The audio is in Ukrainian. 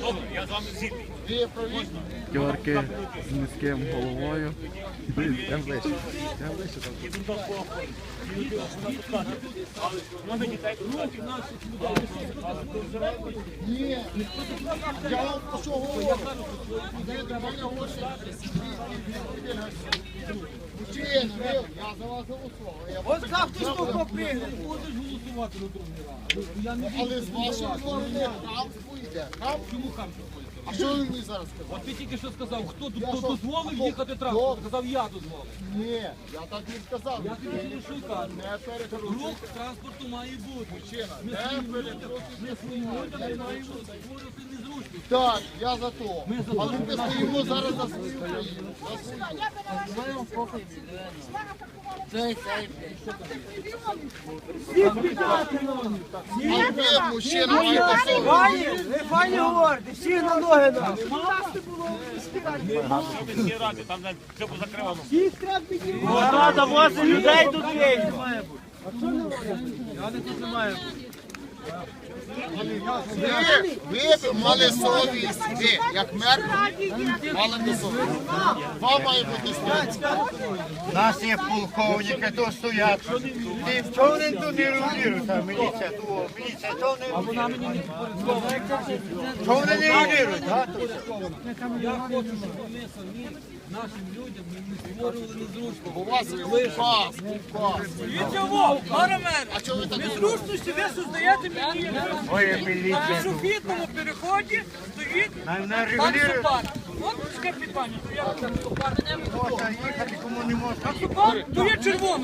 Добре, я з низьким головою. Йдемо ближче. Йдемо ближче там. Можна дітей Ні. Я вам про що говорю? Ви до мене говорите. Я за вас голосував. От хтось того прийняв. Будеш голосувати на другий раз. Але з вашим сторони хамство йде. Чому хамчу А що ви мені зараз сказали? От ти тільки що сказав, хто тут хто дозволив їхати транспорт? Сказав, я дозволив. Ні, я так не сказав. Я тобі. Не перекручуйте. Рух транспорту має бути. Мужчина, не перекручуйте. не маємо створювати незручно. Так, я за то. Ми то. ми стоїмо зараз за свою країну. Але мужчина, маєте совість. Пані, ви пані говорите, всі на ноги нам. там все позакривано. Треба возити людей тут є. Ви, ви мали совість. Ви, як мер, мали би совість. Вам має бути совість. Нас є полковники, то стоять. Ти чого вони тут не реагують? Міліція, то міліція, то не А вона мені не підпорядковується. Чого вони не реагують? а? Я хочу, щоб самі нашим людям не- не створювали незручно. У вас указ, указ. Чого? Парамер, А чого ви так незручності ви создаєте На міліція. переході стоїть пан. Супар. От таке питання, то я пан Супар не не можна. Супар, то є червоно.